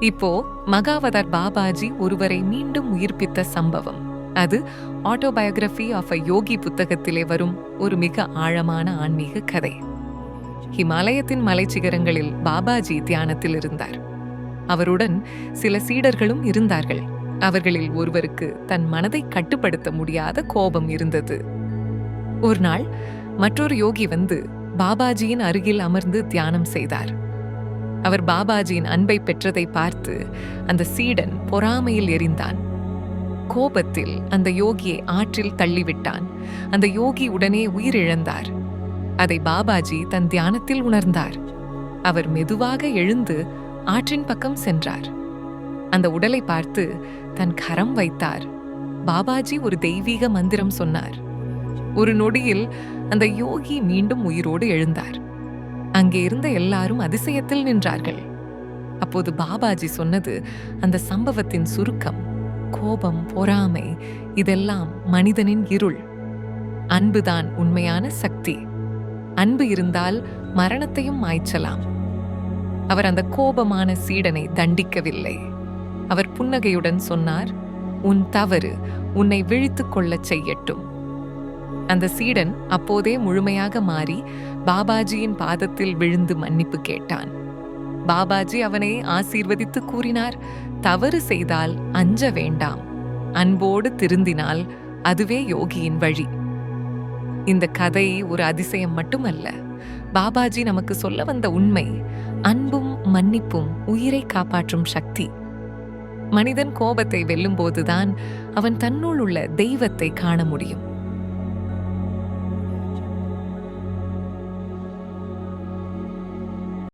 இப்போ மகாவதர் பாபாஜி ஒருவரை மீண்டும் உயிர்ப்பித்த சம்பவம். அது ஆட்டோபயோகிராஃபி ஆஃப் அ யோகி புத்தகத்திலே வரும் ஒரு மிக ஆழமான ஆன்மீக கதை. ஹிமாலயத்தின் மலைச்சிகரங்களில் பாபாஜி தியானத்தில் இருந்தார். அவருடன் சில சீடர்களும் இருந்தார்கள். அவர்களில் ஒருவருக்கு தன் மனதை கட்டுப்படுத்த முடியாத கோபம் இருந்தது. ஒரு நாள் மற்றொரு யோகி வந்து பாபாஜியின் அருகில் அமர்ந்து தியானம் செய்தார். அவர் பாபாஜியின் அன்பை பெற்றதை பார்த்து அந்த சீடன் பொறாமையில் எரிந்தான். கோபத்தில் அந்த யோகியை ஆற்றில் தள்ளிவிட்டான். அந்த யோகி உடனே உயிரிழந்தார். அதை பாபாஜி தன் தியானத்தில் உணர்ந்தார். அவர் மெதுவாக எழுந்து ஆற்றின் பக்கம் சென்றார். அந்த உடலை பார்த்து தன் கரம் வைத்தார். பாபாஜி ஒரு தெய்வீக மந்திரம் சொன்னார். ஒரு நொடியில் அந்த யோகி மீண்டும் உயிரோடு எழுந்தார். அங்கே இருந்த எல்லாரும் அதிசயத்தில் நின்றார்கள். அப்போது பாபாஜி சொன்னது அந்த சம்பவத்தின் சுருக்கம் கோபம் பொறாமை இதெல்லாம் மனிதனின் இருள். அன்புதான் உண்மையான சக்தி. அன்பு இருந்தால் மரணத்தையும் மாய்ச்சலாம். அவர் அந்த கோபமான சீடனை தண்டிக்கவில்லை. அவர் புன்னகையுடன் சொன்னார் உன் தவறு உன்னை விழித்துக் கொள்ளச் செய்யட்டும். அந்த சீடன் அப்போதே முழுமையாக மாறி பாபாஜியின் பாதத்தில் விழுந்து மன்னிப்பு கேட்டான். பாபாஜி அவனை ஆசீர்வதித்து கூறினார் தவறு செய்தால் அஞ்ச வேண்டாம். அன்போடு திருந்தினால் அதுவே யோகியின் வழி. இந்த கதை ஒரு அதிசயம் மட்டுமல்ல. பாபாஜி நமக்கு சொல்ல வந்த உண்மை அன்பும் மன்னிப்பும் உயிரை காப்பாற்றும் சக்தி. மனிதன் கோபத்தை வெல்லும்போதுதான் அவன் தன்னுள் உள்ள தெய்வத்தை காண முடியும்.